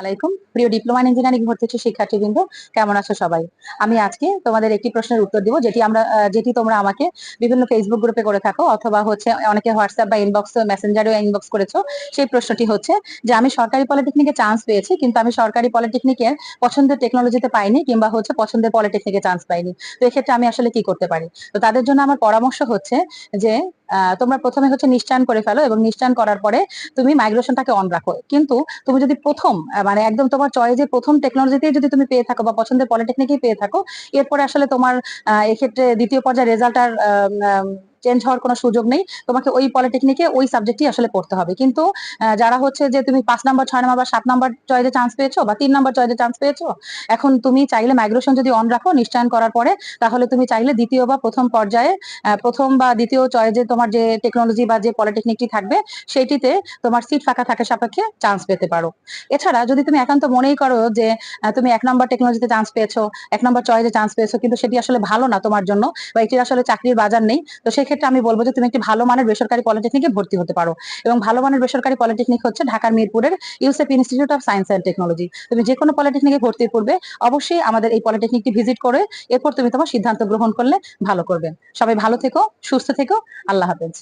আলাইকুম। প্রিয় diploma engineering ভর্তি হচ্ছে শিক্ষার্থীবৃন্দ, কেমন আছো সবাই? আমি আজকে তোমাদের একটি প্রশ্নের উত্তর দিব, যেটি আমরা যেটি তোমরা আমাকে বিভিন্ন ফেসবুক গ্রুপে করে থাকো, অথবা হচ্ছে অনেকে হোয়াটসঅ্যাপ বা ইনবক্স মেসেঞ্জারেও ইনবক্স করেছ। সেই প্রশ্নটি হচ্ছে যে, আমি সরকারি পলিটেকনিকে চান্স পেয়েছি, কিন্তু আমি সরকারি পলিটেকনিকের পছন্দের টেকনোলজিতে পাইনি, কিংবা হচ্ছে পছন্দের পলিটেকনিকে চান্স পাইনি। তো এক্ষেত্রে আমি আসলে কি করতে পারি? তো তাদের জন্য আমার পরামর্শ হচ্ছে যে তোমরা প্রথমে হচ্ছে নিশ্চয়ন করে ফেলো এবং নিশ্চয়ন করার পরে তুমি মাইগ্রেশনটাকে অন রাখো। কিন্তু তুমি যদি প্রথম মানে একদম তোমার চয়েজে প্রথম টেকনোলজিতে যদি তুমি পেয়ে থাকো বা পছন্দের পলিটেকনিকেই পেয়ে থাকো, এরপরে আসলে তোমার এক্ষেত্রে দ্বিতীয় পর্যায়ে রেজাল্ট আর চেঞ্জ হওয়ার কোনো সুযোগ নেই। তোমাকে ওই পলিটেকনিকে ওই সাবজেক্টই আসলে পড়তে হবে। কিন্তু যারা হচ্ছে যে তুমি পাঁচ নাম্বার ছয় নাম্বার বা সাত নাম্বার চয়েসে চান্স পেয়েছ বা তিন নাম্বার চয়েসে চান্স পেয়েছ, এখন তুমি চাইলে মাইগ্রেশন যদি অন রাখো, নিশ্চয়ন করার পরে, তাহলে তুমি চাইলে দ্বিতীয় বা প্রথম পর্যায়ে প্রথম বা দ্বিতীয় চয়েসে তোমার যে টেকনোলজি বা যে পলিটেকনিকটি থাকবে, সেইটিতে তোমার সিট ফাঁকা থাকা সাপেক্ষে চান্স পেতে পারো। এছাড়া যদি তুমি একান্ত মনেই করো যে তুমি এক নম্বর টেকনোলজিতে চান্স পেয়েছ, এক নম্বর চয়েসে চান্স পেয়েছ, কিন্তু সেটি আসলে ভালো না তোমার জন্য বা এটির আসলে চাকরির বাজার নেই, তো সেক্ষেত্রে আমি বলব যে তুমি একটি ভালো মানের বেসরকারি পলিটেকনিকে ভর্তি হতে পারো। এবং ভালো মানের বেসরকারি পলিটেকনিক হচ্ছে ঢাকার মিরপুরের Yusuf institute of science and technology তুমি যে কোনো পলিটেকনিকে ভর্তি পূর্বে অবশ্যই আমাদের এই পলিটেকনিকটি ভিজিট করে এরপর তুমি তোমার সিদ্ধান্ত গ্রহণ করলে ভালো করবে সবাই ভালো থেকো, সুস্থ থেকো, আল্লাহ হাফেজ।